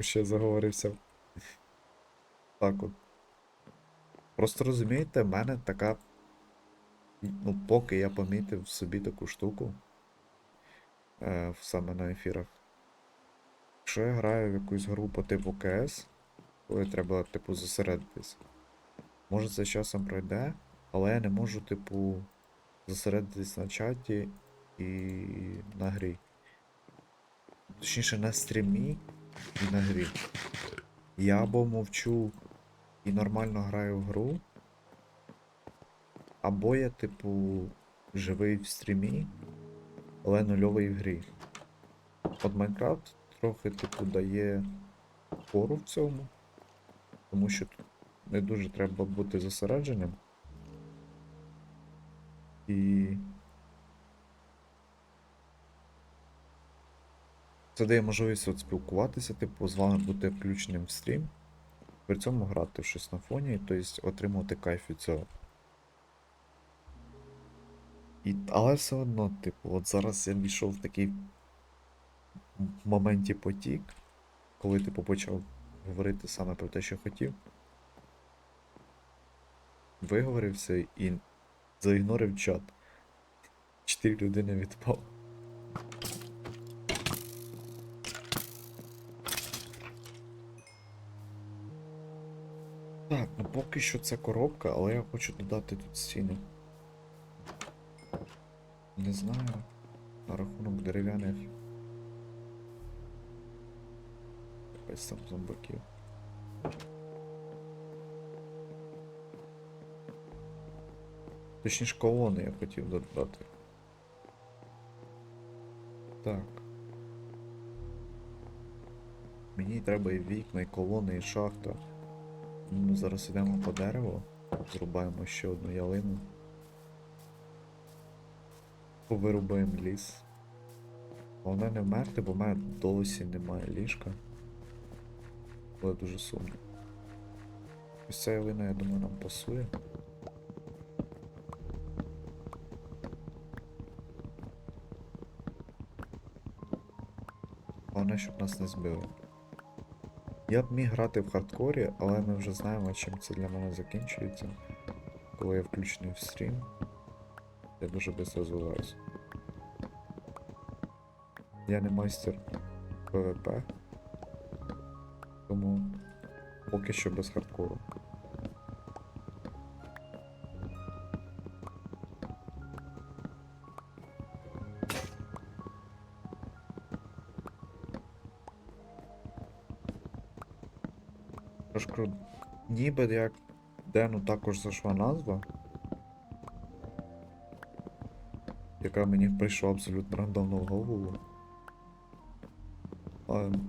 що я заговорився. Так от. Просто розумієте, в мене така. Ну, поки я помітив в собі таку штуку. Е, саме на ефірах. Якщо я граю в якусь гру по типу КС, коли треба, типу, зосередитись. Може це з часом пройде, але я не можу, типу, зосередитись на чаті і на грі. Точніше, на стрімі і на грі. Я або мовчу і нормально граю в гру, або я, типу, живий в стрімі, але нульовий в грі. От Майнкрафт трохи, типу, дає пору в цьому, тому що тут не дуже треба бути зосередженим. І. Це дає можливість от спілкуватися, типу, з вами бути включеним в стрім, при цьому грати в щось на фоні, тобто отримувати кайф від цього. І, але все одно, типу, от зараз я війшов в такий м- моменті потік, коли типу почав говорити саме про те, що хотів. Виговорився і заігнорив чат. Чотири людини відпав. Так, ну поки що це коробка, але я хочу додати тут стіни. Не знаю. На рахунок дерев'яних. Якась там зомбаків. Точніше колони я хотів додати. Так. Мені треба і вікна, і колони, і шахта. Ми зараз йдемо по дереву, зрубаємо ще одну ялину. Повирубаємо ліс. Головне не вмерти, бо в мене досі немає ліжка. Буде дуже сумно. Ось ця ялина, я думаю, нам пасує. Головне, щоб нас не збили. Я б міг грати в хардкорі, але ми вже знаємо, чим це для мене закінчується. Коли я включений в стрім, я дуже швидко звиваюся. Я не майстер ПВП, тому поки що без хардкору. Тож. Ніби як Дену також зайшла назва, яка мені прийшла абсолютно рандомно в голову.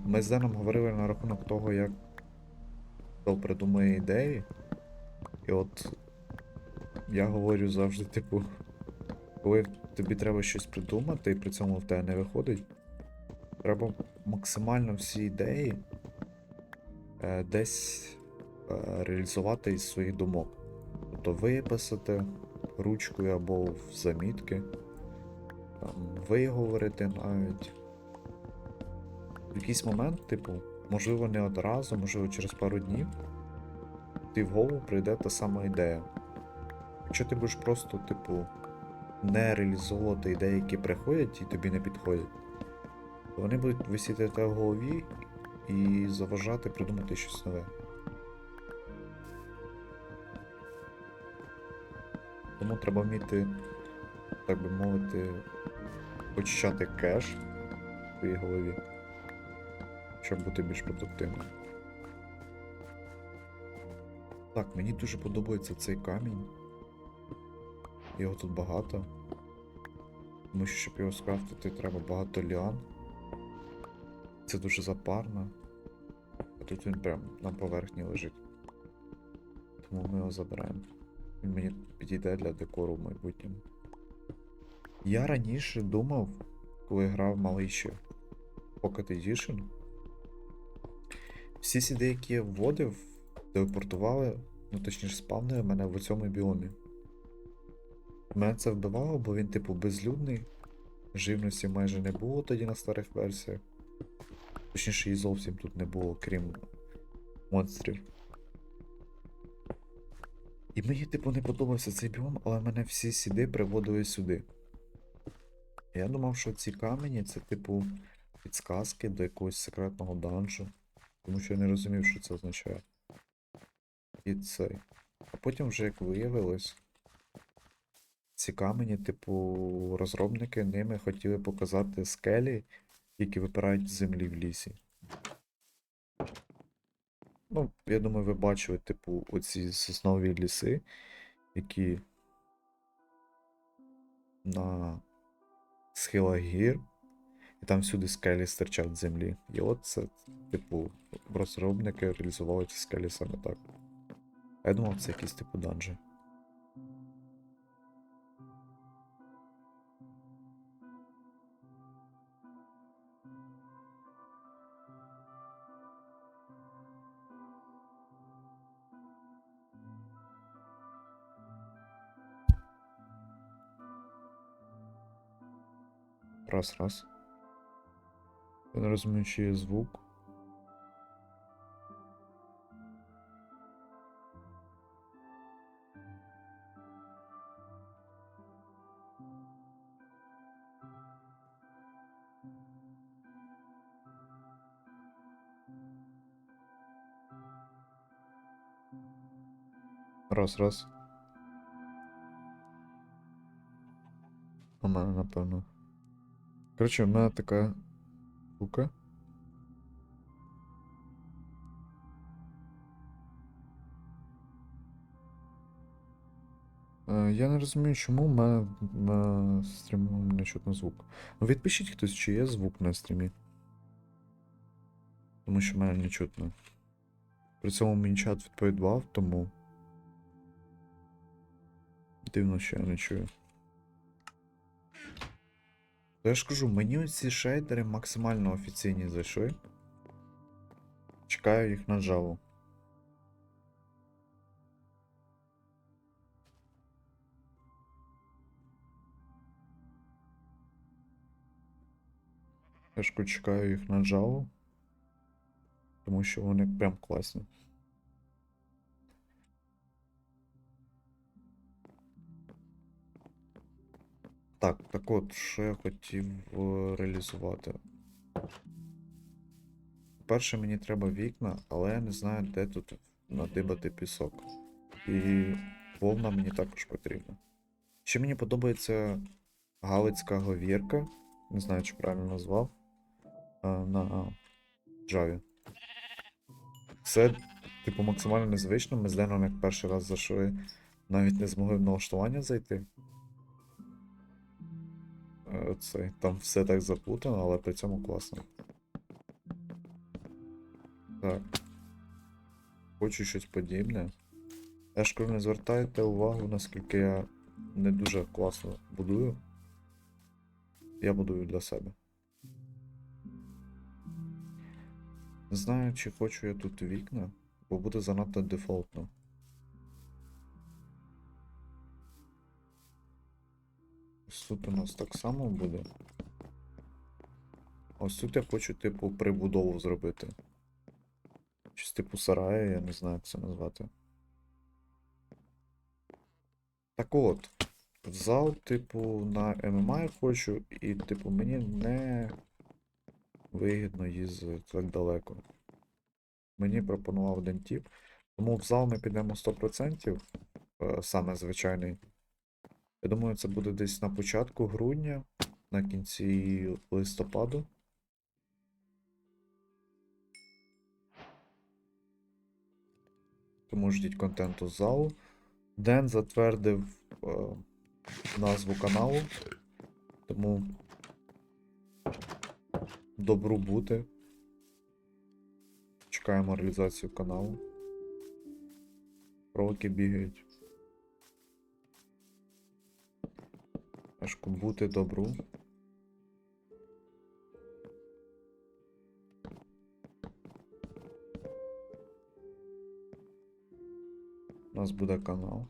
Ми з Деном говорили на рахунок того, як хто придумує ідеї. І от я говорю завжди, типу, коли тобі треба щось придумати і при цьому в тебе не виходить, треба максимально всі ідеї е, десь реалізувати із своїх думок. Тобто виписати ручкою або в замітки, виговорити навіть. В якийсь момент, типу, можливо, не одразу, можливо, через пару днів, ти в голову прийде та сама ідея. Якщо ти будеш просто, типу, не реалізовувати ідеї, які приходять і тобі не підходять, то вони будуть висіти в голові і заважати придумати щось нове. Треба вміти, так би мовити, очищати кеш в своїй голові, щоб бути більш продуктивним. Так, мені дуже подобається цей камінь. Його тут багато. Тому що, щоб його скрафтити, треба багато ліан. Це дуже запарно. А тут він прям на поверхні лежить. Тому ми його забираємо. Він мені підійде для декору в майбутньому. Я раніше думав, коли грав малий ще Pocket Edition, всі сіди, які я вводив, телепортували, ну точніше спавнили мене в цьому біомі. Мене це вбивало, бо він, типу, безлюдний. Живності майже не було тоді на старих версіях. Точніше, її зовсім тут не було, крім монстрів. І мені, типу, не подобався цей біом, але мене всі сіди приводили сюди. Я думав, що ці камені це, типу, підсказки до якогось секретного данжу. Тому що я не розумів, що це означає. І цей. А потім вже як виявилось, ці камені, типу, розробники ними хотіли показати скелі, які випирають з землі в лісі. Ну, я думаю, ви бачили, типу, оці соснові ліси, які на схилах гір, і там всюди скелі стирчать з землі. І от це, типу, розробники реалізували ці скелі саме так. Я думав, це якісь типу данжі. Раз, раз. Я не розумію, чи є звук. Раз, раз. У мене. Коротше, в мене така штука. Я не розумію, чому в мене на стріму не чутно звук. Ну відпишіть хтось, чи є звук на стрімі. Тому що в мене не чутно. При цьому мені чат відповідав, тому. Дивно, що я не чую. То я ж кажу, мені оці шейдери максимально офіційні зайшли. Чекаю їх на Java. Я чекаю їх на Java. Тому що вони прям класні. Так, так от, що я хотів е, реалізувати. Перше, мені треба вікна, але я не знаю, де тут надибати пісок. І вовна мені також потрібна. Ще мені подобається галицька говірка, не знаю, чи правильно назвав. е, На Java. Це, типу, максимально незвично. Ми з Деном як перший раз зайшли, навіть не змогли в налаштування зайти. Е, Цей, там все так заплутано, але при цьому класно. Так. Хочу щось подібне. Я ж не звертайте увагу, наскільки я не дуже класно будую. Я будую для себе. Не знаю, чи хочу я тут вікна, бо буде занадто дефолтно. Тут у нас так само буде. Ось тут я хочу, типу, прибудову зробити. Щось типу сарая, я не знаю, як це назвати. Так от, в зал, типу, на ММА я хочу, і, типу, мені не вигідно їздити так далеко. Мені пропонував один тип. Тому в зал ми підемо 100%, е, саме звичайний. Я думаю, це буде десь на початку грудня, на кінці листопаду. Тому ждіть контенту з залу. Ден затвердив е, назву каналу. Тому добру бути. Чекаємо реалізацію каналу. Роки бігають. Важко бути добру. У нас буде канал.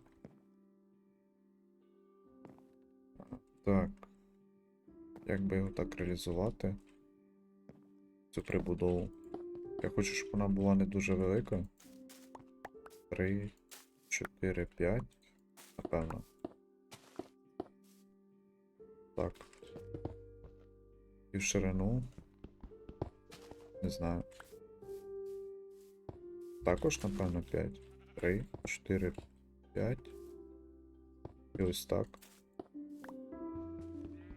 Так. Як би його так реалізувати? цю прибудову. Я хочу, щоб вона була не дуже велика. 3, 4, 5. Напевно. Так. І в ширину. Не знаю. Також, напевно, 5. 3, 4, 5. І ось так.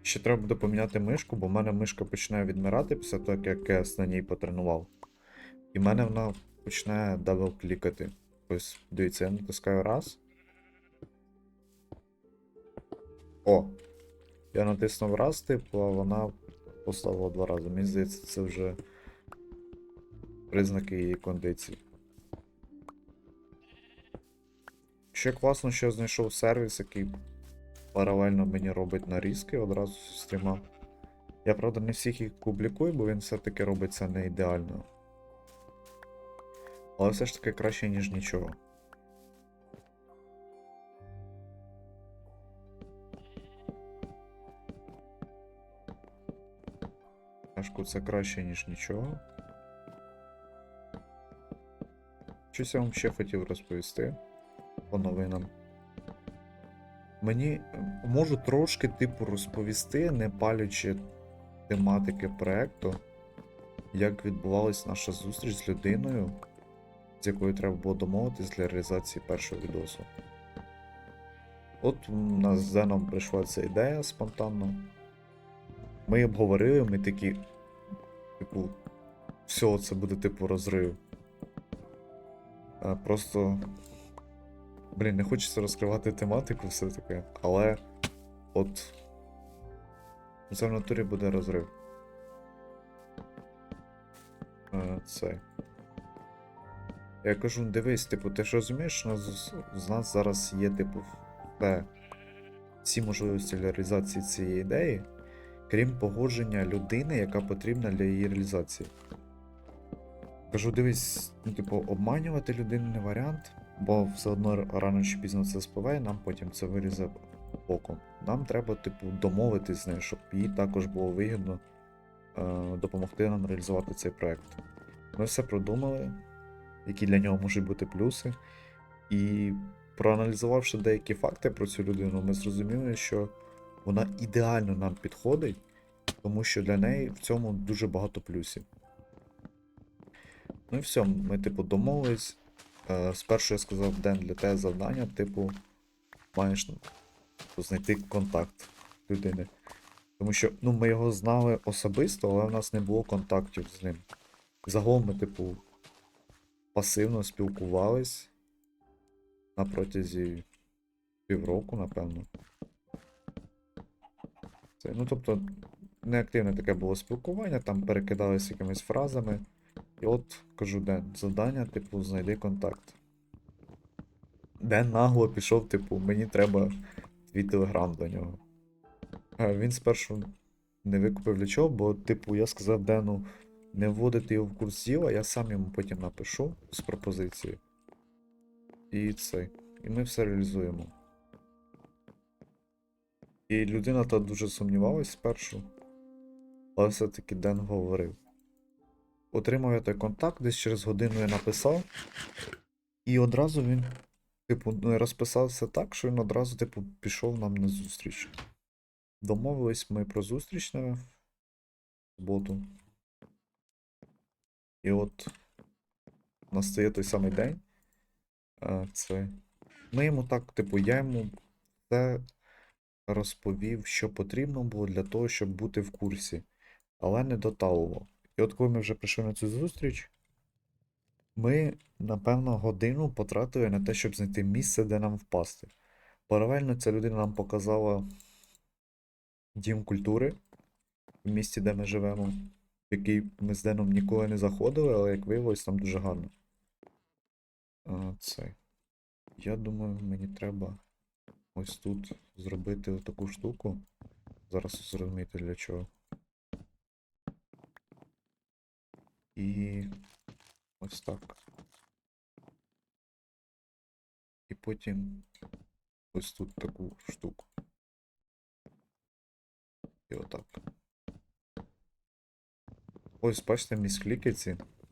Ще треба буде поміняти мишку, бо в мене мишка починає відмирати після того, як я на ній потренував. І в мене вона починає дабл-клікати. Ось, дивіться, я натискаю раз. О! Я натиснув раз, типу, а вона поставила два рази. Мені здається, це вже признаки її кондиції. Ще класно, що я знайшов сервіс, який паралельно мені робить нарізки одразу зі стріма. Я, правда, не всіх їх публікую, бо він все-таки робить це не ідеально. Але все ж таки краще, ніж нічого. Кашку це краще, ніж нічого. Щось я вам ще хотів розповісти по новинам. Мені можу трошки, типу, розповісти, не палячи тематики проекту, як відбувалась наша зустріч з людиною, з якою треба було домовитись для реалізації першого відосу. От у нас з Зеном прийшла ця ідея спонтанно. Ми обговорили, ми такі, типу, все, це буде типу розрив. А, просто. Блін, не хочеться розкривати тематику, все таке, але от. Це в натурі буде розрив. А, це. Я кажу, дивись, типу, ти ж розумієш, що з, нас зараз є, типу, все, всі можливості реалізації цієї ідеї, крім погодження людини, яка потрібна для її реалізації. Кажу, дивись, ну, типу, обманювати людину не варіант, бо все одно рано чи пізно це спливає, нам потім це вирізе боком. Нам треба, типу, домовитись з нею, щоб їй також було вигідно е, допомогти нам реалізувати цей проект. Ми все продумали, які для нього можуть бути плюси. І проаналізувавши деякі факти про цю людину, ми зрозуміли, що вона ідеально нам підходить, тому що для неї в цьому дуже багато плюсів. Ну і все, ми, типу, домовились. Е, Спершу я сказав, Ден, для тебе завдання, типу, маєш знайти контакт людини. Тому що ну, ми його знали особисто, але в нас не було контактів з ним. Загалом ми, типу, пасивно спілкувались на протязі півроку, напевно. Це, ну, тобто, неактивне таке було спілкування, там перекидались якимись фразами. І от кажу Ден, завдання, типу, знайди контакт. Ден нагло пішов, типу, мені треба твій телеграм до нього. А він спершу не викупив для чого, бо, типу, я сказав Дену не вводити його в курс діла, я сам йому потім напишу з пропозицією. І це. І ми все реалізуємо. І людина та дуже сумнівалась спершу, але все-таки Ден говорив. Отримав я той контакт, десь через годину я написав. І одразу він, типу, розписався так, що він одразу, типу, пішов нам на зустріч. Домовились ми про зустріч на суботу. І от настає той самий день. Це. Ми йому так, типу, я йому все розповів, що потрібно було для того, щоб бути в курсі, але не доталував. І от коли ми вже прийшли на цю зустріч, ми, напевно, годину потратили на те, щоб знайти місце, де нам впасти. Паралельно ця людина нам показала дім культури в місті, де ми живемо, в який ми з Деном ніколи не заходили, але як виявилось, там дуже гарно. А, це. Я думаю, мені треба ось тут зробити таку штуку. Зараз зрозумієте для чого. І ось так. І потім ось тут таку штуку. І отак. Ось, бачите, міськлікиці.